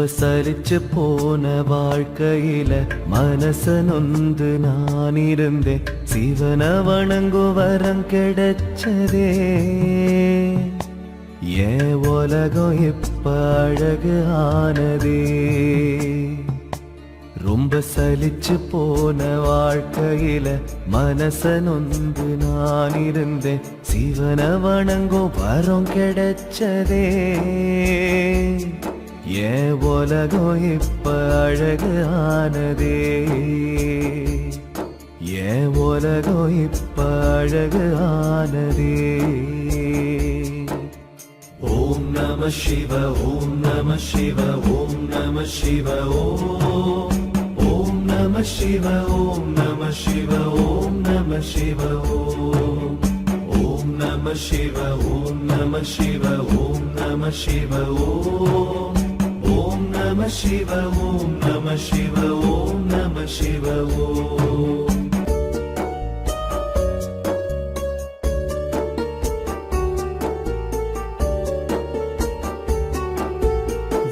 ரொம்ப சலிச்சு போன வாழ்க்கையில மனச நொந்து நான் இருந்தேன் சிவன வணங்கு வரம் கிடைச்சதே ஏன் உலகம் இப்ப அழகு ஆனதே ரொம்ப சலிச்சு போன வாழ்க்கையில மனச நொந்து நான் இருந்தேன் சிவன வணங்கும் வரம் கிடைச்சதே ஏன் உலகம் இப்ப அழகு ஆனதே. ஏன் உலகம் இப்ப அழகு ஆனதே. ஓம் நம சிவ ஓம் நம சிவ ஓம் நம சிவ ஓம். ஓம் நம சிவ ஓம் நம சிவ ஓம் நம சிவ ஓம். ஓம் நம சிவ ஓம் நம சிவ ஓம் நம சிவ ஓம். சிவ ஓம் நம சிவ ஓம் நம சிவ ஓம்.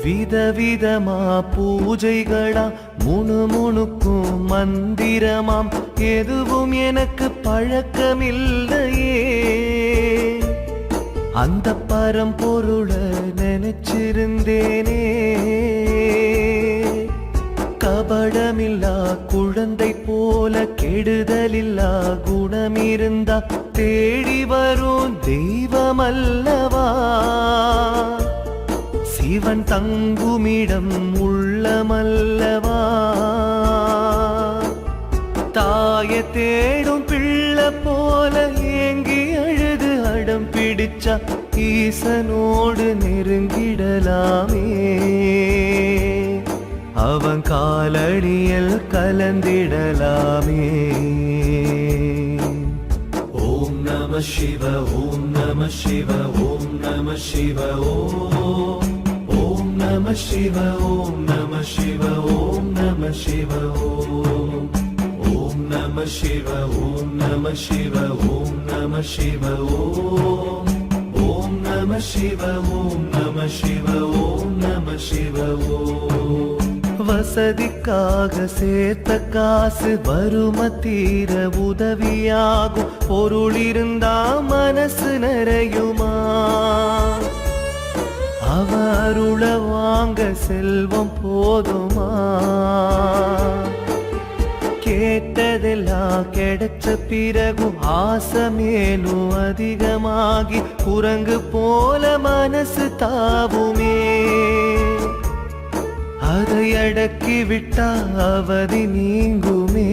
விதவிதமா பூஜைகளா முணுமுணுக்கும் மந்திரமாம். எதுவும் எனக்கு பழக்கமில்லையே. அந்த பரம்பொருளை நினைச்சிருந்தேனே. கபடமில்லா குழந்தை போல கெடுதலில்லா குணமிருந்தா தேடி வரும் தெய்வமல்லவா. சிவன் தங்குமிடம் உள்ளமல்லவா. தாய தேடும் பிள்ளை ஈசனோடு நெருங்கிடலாமே. அவன் காலடியில் கலந்திடலாமே. ஓம் நம சிவ ஓம் நம சிவ ஓம் நம சிவ ஓம் ஓம் நம சிவ ஓம் நம சிவ ஓம் நம சிவ ஓம் ஓம் நம சிவ ஓம் நம சிவ ஓம் நம சிவ ஓம் ஓம் நம சிவ ஓம் நம சிவ ஓம் நம சிவ ஓம் வசதிக்காக சேர்த்த காசு வறும தீர உதவியாகும். பொருள் இருந்தா மனசு நிறையுமா? அவருள வாங்க செல்வம் போதுமா? கேட்டதெல்லாம் கிடைச்ச பிறகும் ஆசை மேலும் அதிகமாகி குரங்கு போல மனசு தாவுமே. அதை அடக்கி விட்டா அவதி நீங்குமே.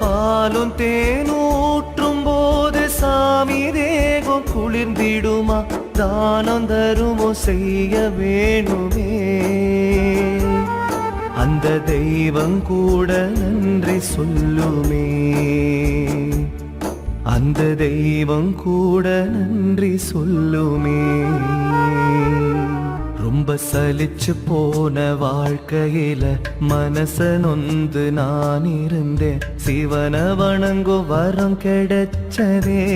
பாலும் தேனூற்றும் போது சாமி தேகம் குளிர்ந்திடுமா? தானம் தருமோ செய்ய வேணுமே. அந்த தெய்வம் கூட நன்றி சொல்லுமே. அந்த தெய்வம் கூட நன்றி சொல்லுமே. ரொம்ப சலிச்சு போன வாழ்க்கையில மனச நொந்து நான் இருந்தேன். சிவன வணங்கு வரம் கிடைச்சதே.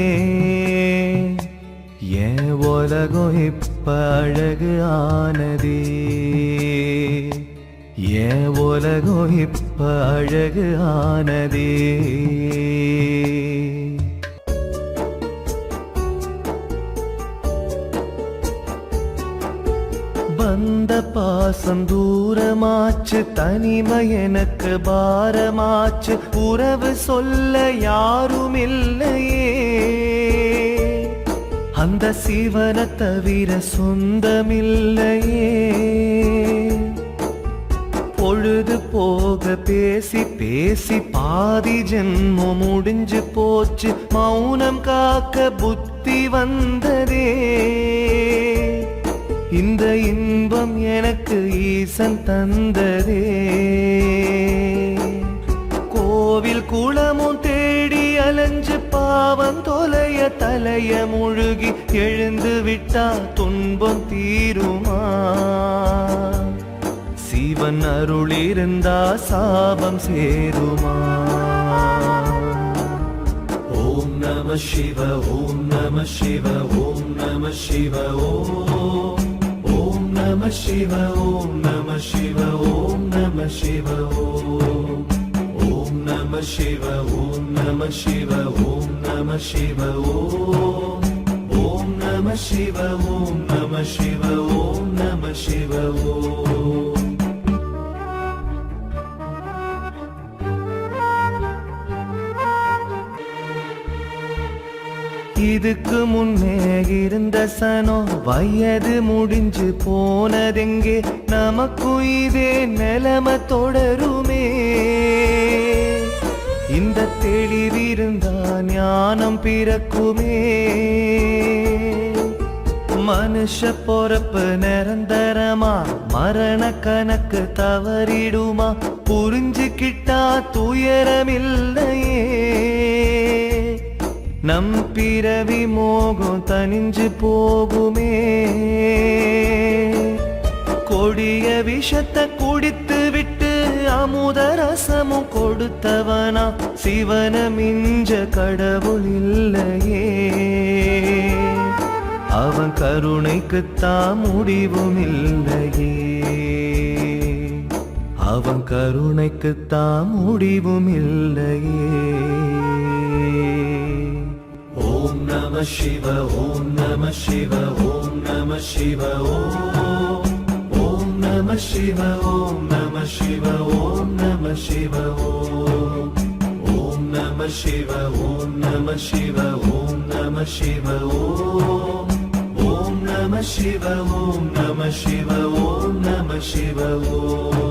ஏன் உலகம் இப்ப அழகு ஆனதே. ஏன் உலகம் இப்ப அழகு ஆனதே. வந்த பாசம் தூரமாச்சு தனிமை எனக்கு பாரமாச்சு உறவு சொல்ல யாரும் இல்லையே அந்த சிவனை தவிர சொந்தமில்லையே. பொழுது போக பேசி பேசி பாதி ஜென்மம் முடிஞ்சு போச்சு. மௌனம் காக்க புத்தி வந்ததே. இந்த இன்பம் எனக்கு ஈசன் தந்ததே. கோவில் குளமும் தேடி அலைஞ்சு பாவம் தொலைய தலைய முழுகி எழுந்து விட்டா துன்பம் தீருமா? சிவன் அருளிருந்தா சாபம் சேருமா ஓம் நம சிவ ஓம் நம சிவ ஓம் நம சிவ ஓம் ஓம் நம நம சிவ ஓம் நம சிவ ஓம் நம சிவ ஓம் ஓம் நம சிவ ஓம் நம சிவ ஓம் நம சிவ ஓம் ஓம் நம சிவ ஓம் நம சிவ ஓம் நம சிவ ஓம் இதுக்கு முன்னே இருந்த சனோ வயது முடிஞ்சு போனதெங்கே? நமக்கும் இதே நிலைமை தொடருமே. இந்த தெளிவிருந்தா ஞானம் பிறக்குமே. மனுஷ பொறப்பு நிரந்தரமா? மரண கணக்கு தவறிடுமா? புரிஞ்சுக்கிட்டா துயரமில்லையே. நம் பிறவி மோகம் தனிஞ்சு போகுமே. கொடிய விஷத்தை குடித்து விட்டு அமுத ரசமும் கொடுத்தவனா. சிவன மிஞ்ச கடவுள் இல்லையே. அவன் கருணைக்குத்தான் முடிவும் இல்லையே. அவன் கருணைக்குத்தான் முடிவும் இல்லையே. ஓம் நம சிவ ஓம் நம சிவ ஓம் நம சிவ ஓம் ஓம் நம சிவ ஓம் நம சிவ ஓம் நம சிவ ஓம் ஓம் நம சிவ ஓம் நம சிவ ஓம் நம சிவ ஓம் ஓம் நம சிவ ஓம் நம சிவ ஓம் நம சிவ ஓம் ஓம் நம சிவ ஓம்